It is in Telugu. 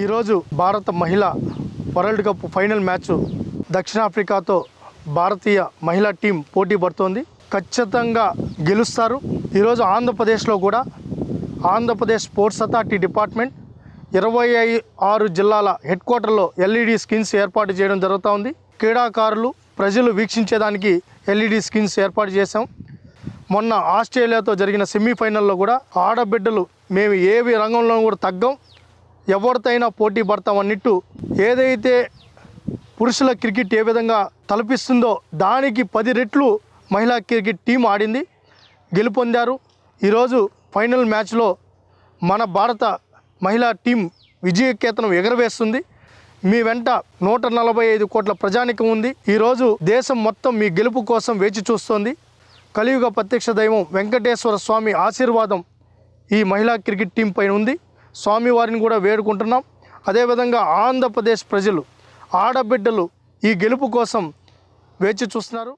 ఈరోజు భారత మహిళ వరల్డ్ కప్ ఫైనల్ మ్యాచ్ దక్షిణాఫ్రికాతో భారతీయ మహిళా టీం పోటీ పడుతోంది. ఖచ్చితంగా గెలుస్తారు. ఈరోజు ఆంధ్రప్రదేశ్లో కూడా ఆంధ్రప్రదేశ్ స్పోర్ట్స్ అథారిటీ డిపార్ట్మెంట్ ఇరవై ఆరు జిల్లాల హెడ్ క్వార్టర్లో ఎల్ఈడి స్క్రీన్స్ ఏర్పాటు చేయడం జరుగుతూ ఉంది. క్రీడాకారులు ప్రజలు వీక్షించేదానికి ఎల్ఈడి స్క్రీన్స్ ఏర్పాటు చేశాం. మొన్న ఆస్ట్రేలియాతో జరిగిన సెమీఫైనల్లో కూడా ఆడబిడ్డలు మేము ఏవి రంగంలో కూడా తగ్గం ఎవరితో పోటీ పడతాం అన్నట్టు ఏదైతే పురుషుల క్రికెట్ ఏ విధంగా తలపిస్తుందో దానికి పది రెట్లు మహిళా క్రికెట్ టీం ఆడింది గెలుపొందారు. ఈరోజు ఫైనల్ మ్యాచ్లో మన భారత మహిళా టీం విజయకేతనం ఎగరవేస్తుంది. మీ వెంట నూట నలభై ఐదు కోట్ల ప్రజానికం ఉంది. ఈరోజు దేశం మొత్తం మీ గెలుపు కోసం వేచి చూస్తోంది. కలియుగ ప్రత్యక్ష దైవం వెంకటేశ్వర స్వామి ఆశీర్వాదం ఈ మహిళా క్రికెట్ టీం పైన ఉంది. స్వామివారిని కూడా వేడుకుంటున్నాం. అదేవిధంగా ఆంధ్రప్రదేశ్ ప్రజలు ఆడబిడ్డలు ఈ గెలుపు కోసం వేచి చూస్తున్నారు.